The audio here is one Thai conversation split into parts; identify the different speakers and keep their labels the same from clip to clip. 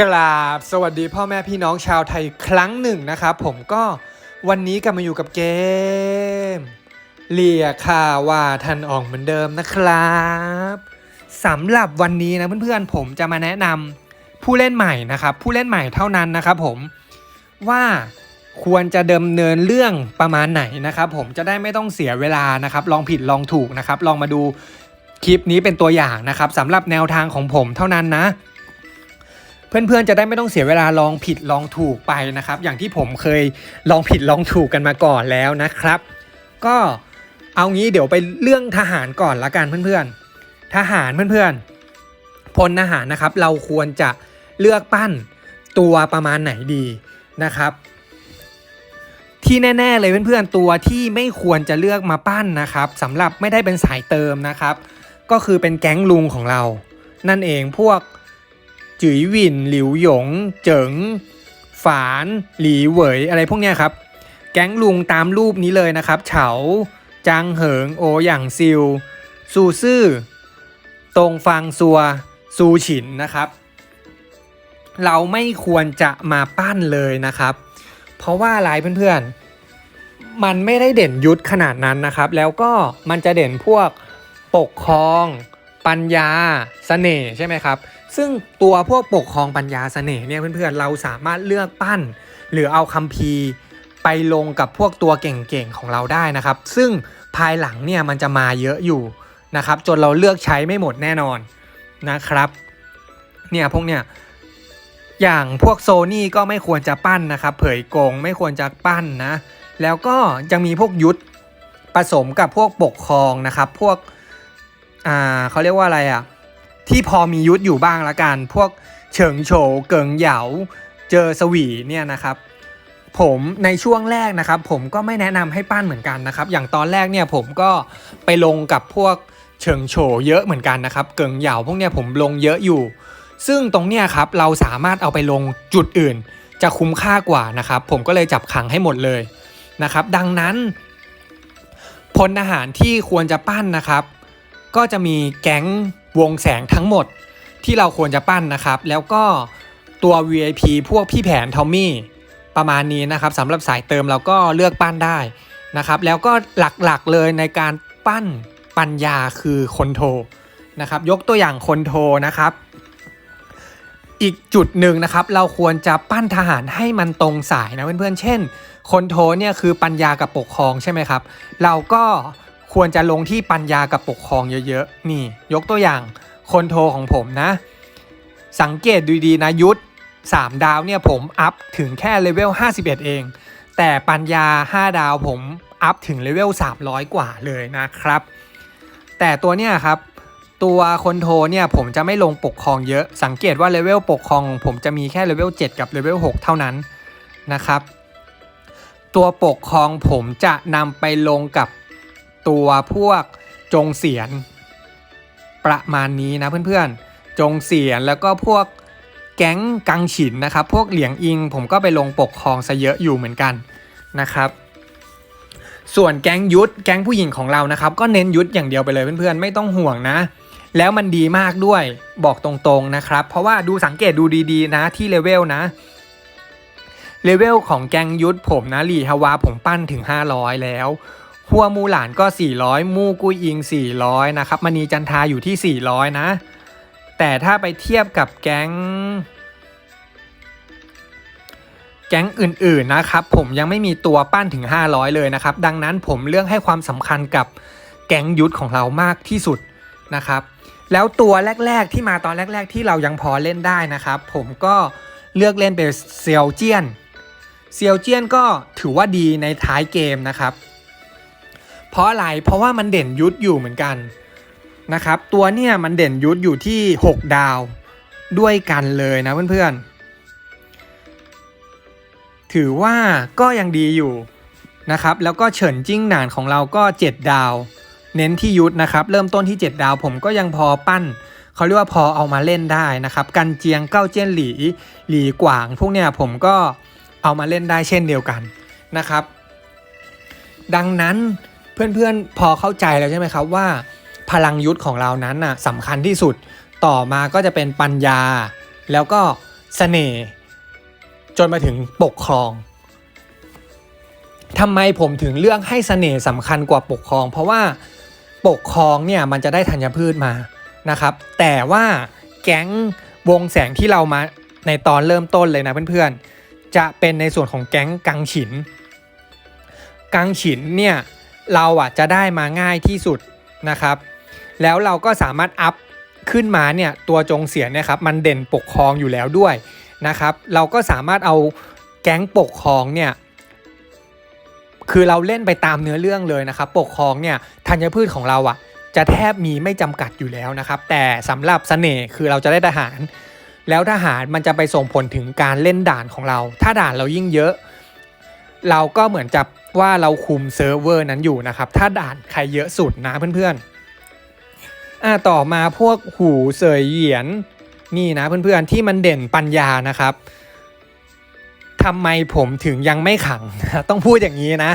Speaker 1: กราบสวัสดีพ่อแม่พี่น้องชาวไทยครั้งหนึ่งนะครับ ผมก็วันนี้กลับมาอยู่กับเกมเลียข่าว่าทันออกเหมือนเดิมนะครับสำหรับวันนี้นะเพื่อนๆผมจะมาแนะนำผู้เล่นใหม่นะครับ ผู้เล่นใหม่เท่านั้นนะครับผมว่าควรจะเดำเนินเรื่องประมาณไหนนะครับผมจะได้ไม่ต้องเสียเวลานะครับ ลองผิดลองถูกนะครับ ลองมาดูคลิปนี้เป็นตัวอย่างนะครับสำหรับแนวทางของผมเท่านั้นนะ เพื่อนๆจะได้ไม่ต้องเสียเวลาลองผิดลองถูกไปนะครับ อย่างที่ผมเคยลองผิดลองถูกกันมาก่อนแล้วนะครับ ก็เอางี้เดี๋ยวไปเรื่องทหารก่อนละกันเพื่อนๆ ทหารเพื่อนๆพลทหารนะครับ เราควรจะเลือกปั้นตัวประมาณไหนดีนะครับ ที่แน่ ๆ เลยเพื่อนๆตัวที่ไม่ควรจะเลือกมาปั้นนะครับสำหรับไม่ได้เป็นสายเติมนะครับ ก็คือเป็นแก๊งลุงของเรา นั่นเองพวก จื๋ยหวิน หลิวหยง เจิงฝาน หลีเหวยอะไรพวกเนี้ยครับ แก๊งลุงตามรูปนี้เลยนะครับ เฉาจางเหิงโอหยางซิวซูซื่อตงฟังซัวซูฉินนะครับ เราไม่ควรจะมาปั้นเลยนะครับ เพราะว่าอะไรเพื่อนๆ มันไม่ได้เด่นยุทธขนาดนั้นนะครับ แล้วก็มันจะเด่นพวกปกครอง ปัญญาสเสน่ห์ใช่ไหมครับ ซึ่งตัวพวกปกครองปัญญาเสน่ห์เนี่ยเพื่อนๆเราสามารถเลือกปั้น หรือเอาคัมภีร์ไปลงกับพวกตัวเก่งๆของเราได้นะครับ ซึ่งภายหลังเนี่ยมันจะมาเยอะอยู่นะครับจนเราเลือกใช้ไม่หมดแน่นอนนะครับเนี่ยพวกเนี่ยอย่างพวกโซนี่ก็ไม่ควรจะปั้นนะครับ เผยโกงไม่ควรจะปั้นนะ แล้วก็ยังมีพวกยุทธผสมกับพวกปกครองนะครับ พวกอ่าเขาเรียกว่าอะไรอะ ที่พอมียุทธอยู่บ้างละกัน พวกเฉิงโฉเกิงเหยาเจอสวีเนี่ยนะครับผมในช่วงแรกนะครับ ผมก็ไม่แนะนำให้ปั้นเหมือนกันนะครับ อย่างตอนแรกเนี่ยผมก็ไปลงกับพวกเฉิงโฉเยอะเหมือนกันนะครับ เกิงเหยาพวกเนี้ยผมลงเยอะอยู่ ซึ่งตรงเนี้ยครับเราสามารถเอาไปลงจุดอื่น จะคุ้มค่ากว่านะครับ ผมก็เลยจับขังให้หมดเลยนะครับ ดังนั้นพลทหารที่ควรจะปั้นนะครับ ก็จะมีแก๊ง วงแสงทั้งหมดที่เราควรจะปั้นนะครับ แล้วก็ตัว VIP พวกพี่แผนทอมมี่ประมาณนี้นะครับสำหรับสายเติมเราก็เลือกปั้นได้นะครับ แล้วก็หลักๆเลยในการปั้นปัญญาคือคนโทนะครับ ยกตัวอย่างคนโทนะครับ อีกจุดหนึ่งนะครับ เราควรจะปั้นทหารให้มันตรงสายนะเพื่อนๆเช่น คนโทเนี่ยคือปัญญากับปกครองใช่ไหมครับ เราก็ ควรจะลงที่ปัญญากับปกครองเยอะๆ นี่ ยกตัวอย่างคนโทของผมนะ สังเกตดูดีนะยุทธ3ดาวเนี่ยผมอัพถึงแค่เลเวล51 เอง แต่ปัญญา 5 ดาวผมอัพถึงเลเวล300 กว่าเลยนะครับ แต่ตัวเนี้ยครับตัวคนโทเนี่ยผมจะไม่ลงปกครองเยอะ สังเกตว่าเลเวลปกครองของผมจะมีแค่เลเวล7กับเลเวล6เท่านั้นนะครับ ตัวปกครองผมจะนำไปลงกับ ตัวพวกจงเสียน ประมาณนี้นะเพื่อนๆ จงเสียนแล้วก็พวกแก๊งกังฉินนะครับ พวกเหลียงอิงผมก็ไปลงปกครองซะเยอะอยู่เหมือนกันนะครับ ส่วนแก๊งยุทธแก๊งผู้หญิงของเรานะครับ ก็เน้นยุทธอย่างเดียวไปเลยเพื่อนๆ ไม่ต้องห่วงนะ แล้วมันดีมากด้วยบอกตรงๆนะครับ เพราะว่าดูสังเกตดูดีๆ นะที่เลเวลนะเลเวลของแก๊งยุทธผมนะหลีฮาวาผมปั้นถึง 500 แล้ว หัวมูหลานก็ 400 มูกุยอิง 400 นะครับมณีจันทาอยู่ที่ 400 นะ แต่ถ้าไปเทียบกับแก๊ง แก๊งอื่นๆนะครับ ผมยังไม่มีตัวปั้นถึง 500 เลยนะครับ ดังนั้นผมเลือกให้ความสำคัญกับแก๊งยุทธของเรามากที่สุดนะครับ แล้วตัวแรก ๆ ที่มาตอนแรก ๆ ที่เรายังพอเล่นได้นะครับ ผมก็เลือกเล่นเป็นเซียวเจียนเซียวเจียนก็ถือว่าดีในท้ายเกมนะครับ เพราะอะไรเพราะว่ามันเด่นยุทธอยู่เหมือนกันนะครับ ตัวเนี่ยมันเด่นยุทธอยู่ที่ 6 ดาวด้วยกันเลยนะเพื่อนๆ ถือว่าก็ยังดีอยู่นะครับ แล้วก็เฉินจิ้งหนานของเราก็ 7 ดาว เน้นที่ยุทธนะครับ เริ่มต้นที่ 7 ดาวผมก็ยังพอปั้นเขาเรียกว่าพอเอามาเล่นได้นะครับ กันเจียงเก้าเจี้ยนหลีหลีกวาง พวกเนี้ยผมก็เอามาเล่นได้เช่นเดียวกันนะครับ ดังนั้น เพื่อนๆพอเข้าใจแล้วใช่ไหมครับว่า พลังยุทธของเรานั้นน่ะสำคัญที่สุดต่อมาก็จะเป็นปัญญา แล้วก็เสน่ห์จนมาถึงปกครองทำไมผมถึงเลือกให้เสน่ห์สำคัญกว่าปกครอง เพราะว่าปกครองเนี่ยมันจะได้ธัญพืชมานะครับ แต่ว่าแก๊งวงแสงที่เรามาในตอนเริ่มต้นเลยนะเพื่อนๆจะเป็นในส่วนของแก๊งกังฉิน กังฉินเนี่ย เราอะจะได้มาง่ายที่สุดนะครับ แล้วเราก็สามารถอัพขึ้นมาเนี่ยตัวจงเสียเนี่ยครับมันเด่นปกครองอยู่แล้วด้วยนะครับ เราก็สามารถเอาแก๊งปกครองเนี่ยคือเราเล่นไปตามเนื้อเรื่องเลยนะครับ ปกครองเนี่ยธัญพืชของเราอะจะแทบมีไม่จำกัดอยู่แล้วนะครับ แต่สำหรับเสน่ห์คือเราจะได้ทหาร แล้วทหารมันจะไปส่งผลถึงการเล่นด่านของเรา ถ้าด่านเรายิ่งเยอะ เราก็เหมือนจับว่าเราคุมเซิร์ฟเวอร์นั้นอยู่นะครับ ถ้าด่านใครเยอะสุดนะเพื่อนๆอ่าต่อมาพวกหูเสยเหยียนนี่นะเพื่อนๆที่มันเด่นปัญญานะครับทำไมผมถึงยังไม่ขัง ต้องพูดอย่างนี้นะ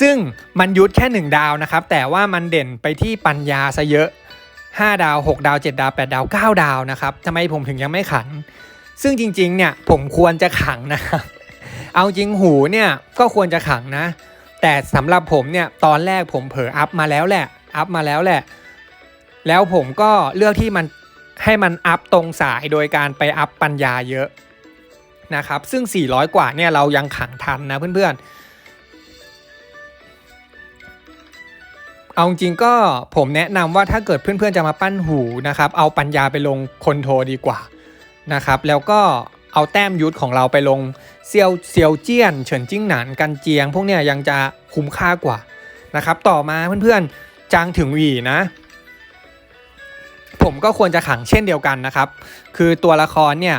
Speaker 1: ซึ่งมันยุดแค่ 1 ดาวนะครับ แต่ว่ามันเด่นไปที่ปัญญาซะเยอะ 5 ดาว 6 ดาว 7 ดาว 8 ดาว 9 ดาวนะครับทำไมผมถึงยังไม่ขัง ซึ่งจริงๆเนี่ยผมควรจะขังนะครับ เอาจริงหูเนี่ยก็ควรจะขังนะ แต่สำหรับผมเนี่ยตอนแรกผมเผลออัพมาแล้วแหละอัพมาแล้วแหละ แล้วผมก็เลือกที่มันให้มันอัพตรงสายโดยการไปอัพปัญญาเยอะนะครับ ซึ่ง 400 กว่าเนี่ยเรายังขังทันนะเพื่อนๆ เอาจริงก็ผมแนะนำว่าถ้าเกิดเพื่อนๆจะมาปั้นหูนะครับ เอาปัญญาไปลงคนโทดีกว่านะครับ แล้วก็ เอาแต้มยุทธของเราไปลงเซียวเซียวเจี้ยน เฉินจิ้งหนานกันเจียง พวกเนี้ยยังจะคุ้มค่ากว่านะครับ ต่อมาเพื่อนๆจางถึงหวีนะ ผมก็ควรจะขังเช่นเดียวกันนะครับ คือตัวละครเนี่ย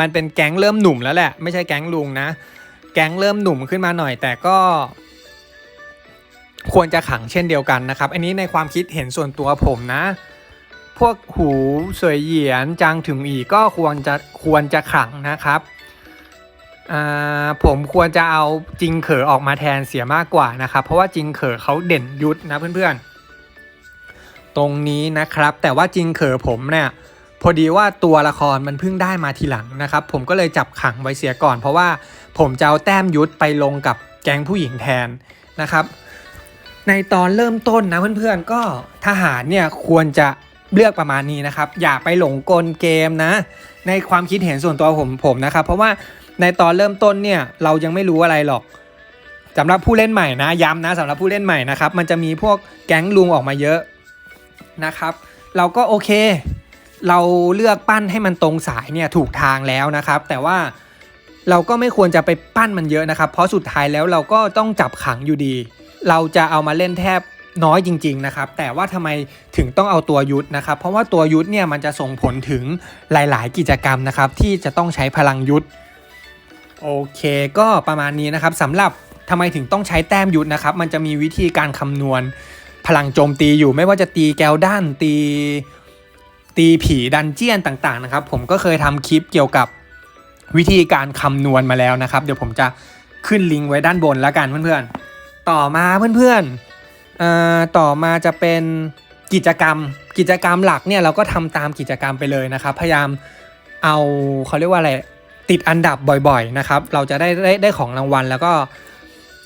Speaker 1: มันเป็นแก๊งเริ่มหนุ่มแล้วแหละ ไม่ใช่แก๊งลุงนะ แก๊งเริ่มหนุ่มขึ้นมาหน่อย แต่ก็ ควรจะขังเช่นเดียวกันนะครับ อันนี้ในความคิดเห็นส่วนตัวผมนะ พวกหูเสยเหยียนจางถึงอีก็ควรจะควรจะขังนะครับผมควรจะเอาจริงเขอออกมาแทนเสียมากกว่านะครับ เพราะว่าจริงเขอเขาเด่นยุทธนะเพื่อนๆ ตรงนี้นะครับ แต่ว่าจริงเขอผมเนี่ยพอดีว่าตัวละครมันเพิ่งได้มาทีหลังนะครับ ผมก็เลยจับขังไว้เสียก่อน เพราะว่าผมจะเอาแต้มยุทธไปลงกับแก๊งผู้หญิงแทนนะครับ ในตอนเริ่มต้นนะเพื่อนๆก็ทหารเนี่ยควรจะ เลือกประมาณนี้นะครับ อย่าไปหลงกลเกมนะ ในความคิดเห็นส่วนตัวผมผมนะครับ เพราะว่าในตอนเริ่มต้นเนี่ยเรายังไม่รู้อะไรหรอกสำหรับผู้เล่นใหม่นะย้ำนะสำหรับผู้เล่นใหม่นะครับ มันจะมีพวกแก๊งลุงออกมาเยอะนะครับ เราก็โอเค เราเลือกปั้นให้มันตรงสายเนี่ยถูกทางแล้วนะครับ แต่ว่าเราก็ไม่ควรจะไปปั้นมันเยอะนะครับ เพราะสุดท้ายแล้วเราก็ต้องจับขังอยู่ดี เราจะเอามาเล่นแทบ น้อยจริง ๆ นะครับ แต่ว่าทำไมถึงต้องเอาตัวยุทธนะครับ เพราะว่าตัวยุทธเนี่ยมันจะส่งผลถึงหลาย ๆ กิจกรรมนะครับ ที่จะต้องใช้พลังยุทธโอเค ก็ประมาณนี้นะครับสำหรับทำไมถึงต้องใช้แต้มยุทธนะครับ มันจะมีวิธีการคำนวณพลังโจมตีอยู่ไม่ว่าจะตีแกวด้านตี ตีผีดันเจียนต่างๆนะครับ ผมก็เคยทำคลิปเกี่ยวกับวิธีการคำนวณมาแล้วนะครับ เดี๋ยวผมจะขึ้นลิงก์ไว้ด้านบนแล้วกันเพื่อนๆ ต่อมาเพื่อนๆ ต่อมาจะเป็นกิจกรรม กิจกรรมหลักเนี่ยเราก็ทำตามกิจกรรมไปเลยนะครับ พยายามเอาเขาเรียกว่าอะไรติดอันดับบ่อยๆนะครับ เราจะได้ได้ได้ของรางวัล แล้วก็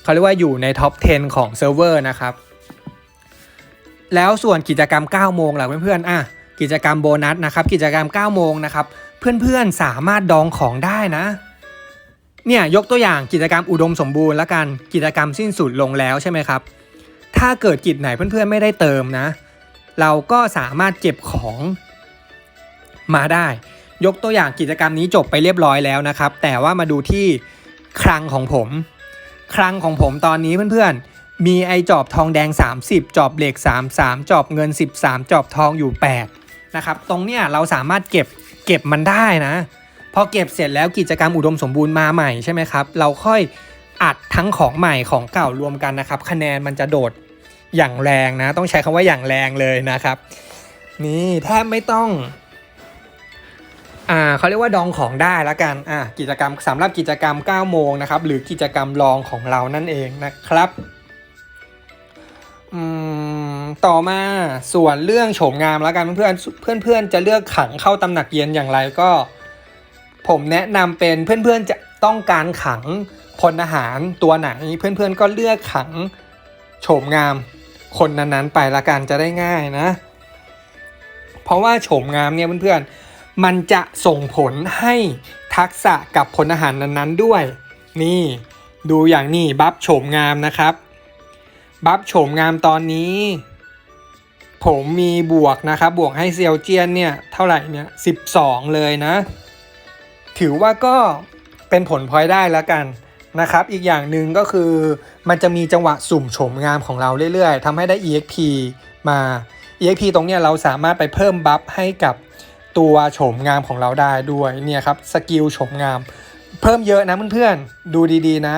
Speaker 1: เขาเรียกว่าอยู่ในท็อป 10 ของเซิร์ฟเวอร์นะครับ แล้วส่วนกิจกรรม 9 โมงล่ะเพื่อนๆอะกิจกรรมโบนัสนะครับ กิจกรรม 9 โมงนะครับ เพื่อนๆสามารถดองของได้นะเนี่ยยกตัวอย่างกิจกรรมอุดมสมบูรณ์ล้วกันกิจกรรมสิ้นสุดลงแล้วใช่ไหมครับ ถ้าเกิดกิจไหนเพื่อนๆไม่ได้เติมนะ เราก็สามารถเก็บของมาได้ ยกตัวอย่างกิจกรรมนี้จบไปเรียบร้อยแล้วนะครับ แต่ว่ามาดูที่คลังของผม คลังของผมตอนนี้เพื่อนๆ มีไอจอบทองแดง 30 จอบเหล็ก 33 จอบเงิน 13 จอบทองอยู่ 8 นะครับ ตรงเนี้ยเราสามารถเก็บเก็บมันได้นะ พอเก็บเสร็จแล้วกิจกรรมอุดมสมบูรณ์มาใหม่ใช่ไหมครับ เราค่อยอัดทั้งของใหม่ของเก่ารวมกันนะครับ คะแนนมันจะโดด อย่างแรงนะ ต้องใช้คำว่าอย่างแรงเลยนะครับ นี่แทบไม่ต้องอ่าเขาเรียกว่าดองของได้แล้วกันอ่ากิจกรรมสำหรับกิจกรรม 9 โมงนะครับ หรือกิจกรรมรองของเรานั่นเองนะครับอืมต่อมาส่วนเรื่องโฉมงามแล้วกันเพื่อนเพื่อนเพื่อนจะเลือกขังเข้าตำหนักเย็นอย่างไรก็ ผมแนะนำเป็นเพื่อนๆจะต้องการขังพลทหารตัวไหนเพื่อนๆก็เลือกขังโฉมงาม คนนั้นๆไปละกันจะได้ง่ายนะ เพราะว่าโฉมงามเนี่ยเพื่อนๆ มันจะส่งผลให้ทักษะกับพลทหารนั้นๆด้วย นี่ดูอย่างนี้บัฟโฉมงามนะครับ บัฟโฉมงามตอนนี้ ผมมีบวกนะครับ บวกให้เซียวเจียนเนี่ยเท่าไหร่เนี่ย12เลยนะ ถือว่าก็เป็นผลพลอยได้แล้วกัน นะครับ อีกอย่างหนึ่งก็คือมันจะมีจังหวะสุ่มโฉมงามของเราเรื่อยๆทำให้ได้ EXP มา EXP ตรงเนี้ยเราสามารถไปเพิ่มบัฟให้กับตัวโฉมงามของเราได้ด้วยเนี่ยครับสกิลโฉมงาม เพิ่มเยอะนะเพื่อนๆดูดีๆนะ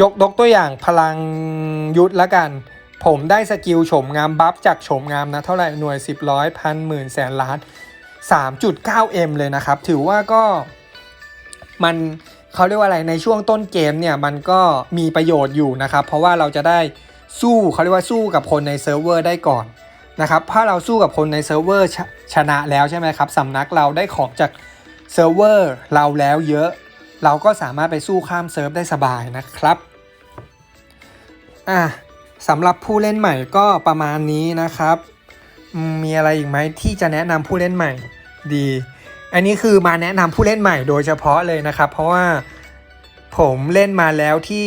Speaker 1: ยกยกตัวอย่างพลังยุทธละกัน ผมได้สกิลโฉมงามบัฟจากโฉมงามนะเท่าไหร่หน่วย 10ร้อยพันหมื่นแสนล้าน 3.9M เลยนะครับ ถือว่าก็มัน เขาเรียกว่าอะไรในช่วงต้นเกมเนี่ยมันก็มีประโยชน์อยู่นะครับ เพราะว่าเราจะได้สู้เขาเรียกว่าสู้กับคนในเซิร์ฟเวอร์ได้ก่อนนะครับถ้าเราสู้กับคนในเซิร์ฟเวอร์ชชนะแล้วใช่ไหมครับสำนักเราได้ของจากเซิร์ฟเวอร์เราแล้วเยอะ เราก็สามารถไปสู้ข้ามเซิร์ฟได้สบายนะครับอะสำหรับผู้เล่นใหม่ก็ประมาณนี้นะครับ มีอะไรอีกไหมที่จะแนะนำผู้เล่นใหม่ดี อันนี้คือมาแนะนำผู้เล่นใหม่โดยเฉพาะเลยนะครับ เพราะว่าผมเล่นมาแล้วที่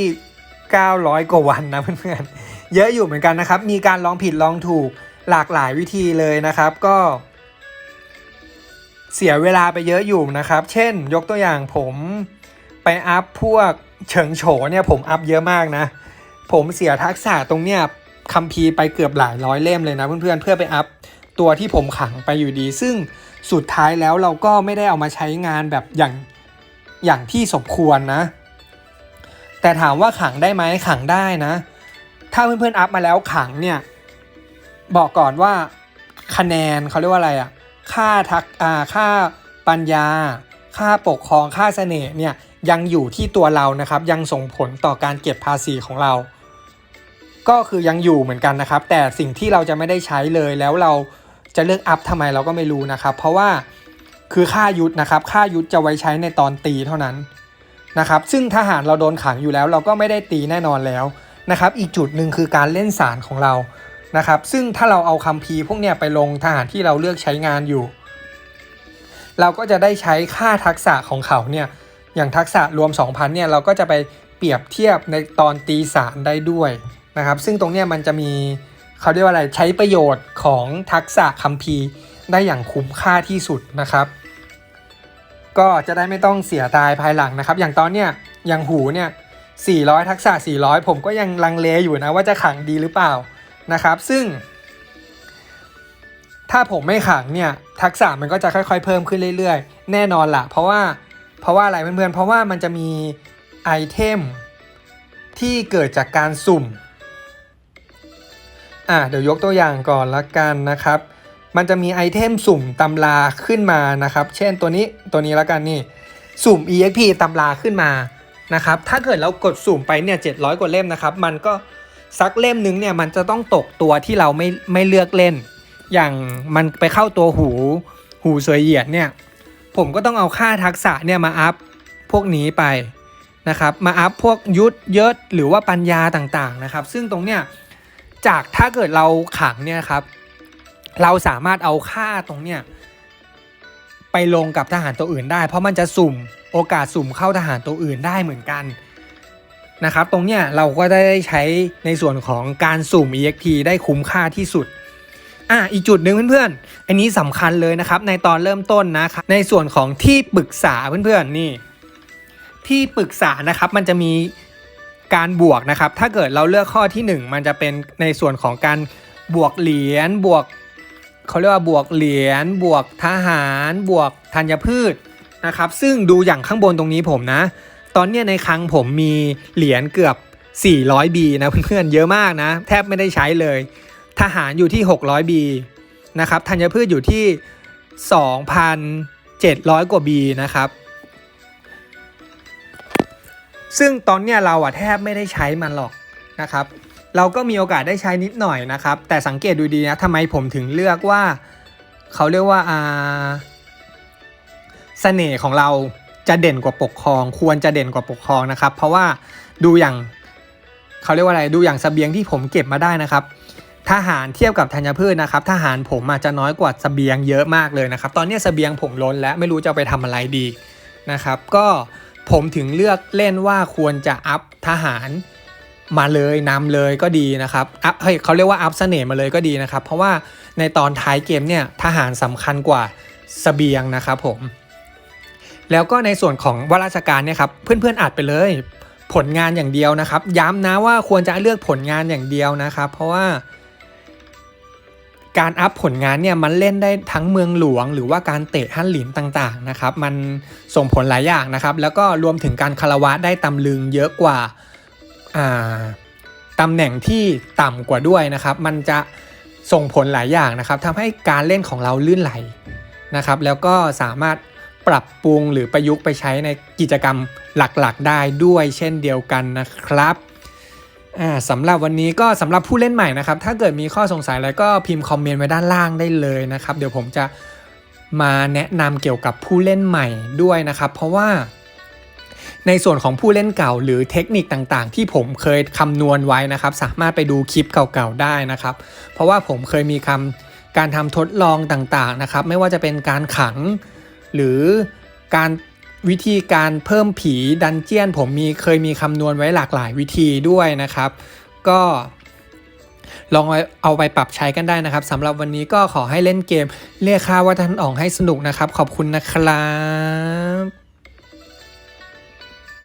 Speaker 1: 900 กว่าวันนะเพื่อนๆ เยอะอยู่เหมือนกันนะครับ มีการลองผิดลองถูกหลากหลายวิธีเลยนะครับก็ เสียเวลาไปเยอะอยู่นะครับ เช่น ยกตัวอย่างผมไปอัพพวกเฉิงโฉเนี่ยผมอัพเยอะมากนะ ผมเสียทักษะตรงเนี้ยคัมภีร์ไปเกือบหลายร้อยเล่มเลยนะเพื่อนๆเพื่อไปอัพตัวที่ผมขังไปอยู่ดี ซึ่ง สุดท้ายแล้วเราก็ไม่ได้เอามาใช้งานแบบอย่างอย่างที่สมควรนะ แต่ถามว่าขังได้ไหมขังได้นะ ถ้าเพื่อนๆอัพมาแล้วขังเนี่ยบอกก่อนว่าคะแนนเขาเรียกว่าอะไรอะค่าทักอ่าค่าปัญญา ค่าปกครองค่าเสน่ห์เนี่ยยังอยู่ที่ตัวเรานะครับยังส่งผลต่อการเก็บภาษีของเรา ก็คือยังอยู่เหมือนกันนะครับ แต่สิ่งที่เราจะไม่ได้ใช้เลยแล้วเรา จะเลือกอัพทำไมเราก็ไม่รู้นะครับ เพราะว่าคือค่ายุทธนะครับ ค่ายุทธจะไว้ใช้ในตอนตีเท่านั้นนะครับ ซึ่งทหารเราโดนขังอยู่แล้ว เราก็ไม่ได้ตีแน่นอนแล้วนะครับ อีกจุดหนึ่งคือการเล่นสารของเรานะครับ ซึ่งถ้าเราเอาคัมภีร์พวกเนี้ยไปลงทหารที่เราเลือกใช้งานอยู่ เราก็จะได้ใช้ค่าทักษะของเขาเนี่ยอย่างทักษะรวม 2,000เนี่ยเราก็จะไปเปรียบเทียบในตอนตีสารได้ด้วยนะครับ ซึ่งตรงเนี้ยมันจะมี เขาเรียกว่าอะไรใช้ประโยชน์ของทักษะคัมภีร์ได้อย่างคุ้มค่าที่สุดนะครับ ก็จะได้ไม่ต้องเสียดายภายหลังนะครับ อย่างตอนเนี้ยอย่างหูเนี่ย400 ทักษะ 400 ผมก็ยังลังเลอยู่นะว่าจะขังดีหรือเปล่านะครับ ซึ่ง ถ้าผมไม่ขังเนี่ยทักษะมันก็จะค่อยๆ เพิ่มขึ้นเรื่อยๆ แน่นอนละเพราะว่าเพราะว่าอะไรเพื่อนๆเพราะว่ามันจะมีไอเทมที่เกิดจากการสุ่ม อะเดี๋ยวยกตัวอย่างก่อนละกันนะครับ มันจะมีไอเทมสุ่มตำราขึ้นมานะครับ เช่นตัวนี้ตัวนี้ละกันนี่สุ่ม EXP ตำราขึ้นมานะครับ ถ้าเกิดเรากดสุ่มไปเนี่ย700กว่าเล่มนะครับ มันก็สักเล่มนึงเนี่ยมันจะต้องตกตัวที่เราไม่ไม่เลือกเล่น อย่างมันไปเข้าตัวหูหูเสยเหยียดเนี่ย ผมก็ต้องเอาค่าทักษะเนี่ยมาอัพพวกนี้ไปนะครับ มาอัพพวกยุทธยศหรือว่าปัญญาต่างๆนะครับ ซึ่งตรงเนี้ย จากถ้าเกิดเราขังเนี่ยครับ เราสามารถเอาค่าตรงเนี้ยไปลงกับทหารตัวอื่นได้ เพราะมันจะสุ่มโอกาสสุ่มเข้าทหารตัวอื่นได้เหมือนกันนะครับ ตรงเนี้ยเราก็ได้ใช้ในส่วนของการสุ่ม EXP ได้คุ้มค่าที่สุดอะอีกจุดหนึ่งเพื่อนๆ อันนี้สำคัญเลยนะครับ ในตอนเริ่มต้นนะครับในส่วนของที่ปรึกษาเพื่อนๆนี่ ที่ปรึกษานะครับมันจะมี การบวกนะครับ ถ้าเกิดเราเลือกข้อที่ 1 มันจะเป็นในส่วนของการบวกเหรียญบวกเขาเรียกว่าบวกเหรียญบวกทหาร บวกธัญพืชนะครับ ซึ่งดูอย่างข้างบนตรงนี้ผมนะ ตอนเนี้ยในคลังผมมีเหรียญเกือบ 400B นะเพื่อนๆเยอะมากนะ แทบไม่ได้ใช้เลย ทหารอยู่ที่ 600B นะครับธัญพืชอยู่ที่ 2,700 กว่า B นะครับ ซึ่งตอนเนี้ยเราอะแทบไม่ได้ใช้มันหรอกนะครับ เราก็มีโอกาสได้ใช้นิดหน่อยนะครับ แต่สังเกตดูดีนะทำไมผมถึงเลือกว่า เขาเรียกว่าอ่าเสน่ห์ของเราจะเด่นกว่าปกครอง ควรจะเด่นกว่าปกครองนะครับ เพราะว่าดูอย่างเขาเรียกว่าอะไรดูอย่างสเสบียงที่ผมเก็บมาได้นะครับ ทหารเทียบกับธัญพืชนะครับ ทหารผมอาจจะน้อยกว่าสเสบียงเยอะมากเลยนะครับ ตอนนี้สเสบียงผมล้นแล้วไม่รู้จะไปทำอะไรดีนะครับ ก็ ผมถึงเลือกเล่นว่าควรจะอัพทหารมาเลยนำเลยก็ดีนะครับ อัพเฮ้ยเขาเรียกว่าอัพเสน่ห์มาเลยก็ดีนะครับ เพราะว่าในตอนท้ายเกมเนี่ยทหารสำคัญกว่าเสบียงนะครับผม แล้วก็ในส่วนของวาราชการเนี่ยครับเพื่อนๆอัดไปเลยผลงานอย่างเดียวนะครับ ย้ำนะว่าควรจะเลือกผลงานอย่างเดียวนะครับ เพราะว่า การอัพผลงานเนี่ยมันเล่นได้ทั้งเมืองหลวง หรือว่าการเตะฮั่นหลินต่างๆนะครับมันส่งผลหลายอย่างนะครับ แล้วก็รวมถึงการคารวะได้ตำลึงเยอะกว่าาตำแหน่งที่ต่ำกว่าด้วยนะครับ มันจะส่งผลหลายอย่างนะครับทำให้การเล่นของเราลื่นไหลนะครับ แล้วก็สามารถปรับปรุงหรือประยุกต์ไปใช้ในกิจกรรมหลักๆ ได้ด้วยเช่นเดียวกันนะครับ อ่าสำหรับวันนี้ก็สำหรับผู้เล่นใหม่นะครับ ถ้าเกิดมีข้อสงสัยอะไรก็พิมพ์คอมเมนต์ไว้ด้านล่างได้เลยนะครับ เดี๋ยวผมจะมาแนะนำเกี่ยวกับผู้เล่นใหม่ด้วยนะครับ เพราะว่าในส่วนของผู้เล่นเก่าหรือเทคนิคต่างๆ ที่ผมเคยคำนวณไว้นะครับ สามารถไปดูคลิปเก่าๆได้นะครับ เพราะว่าผมเคยมีคำการทำทดลองต่างๆนะครับ ไม่ว่าจะเป็นการขังหรือการ วิธีการเพิ่มผีดันเจียน ผมมีเคยมีคำนวณไว้หลากหลายวิธีด้วยนะครับ ก็ลองเอาไปปรับใช้กันได้นะครับสำหรับวันนี้ก็ขอให้เล่นเกม เรียกค่าว่าท่านอองให้สนุกนะครับ ขอบคุณนะครับ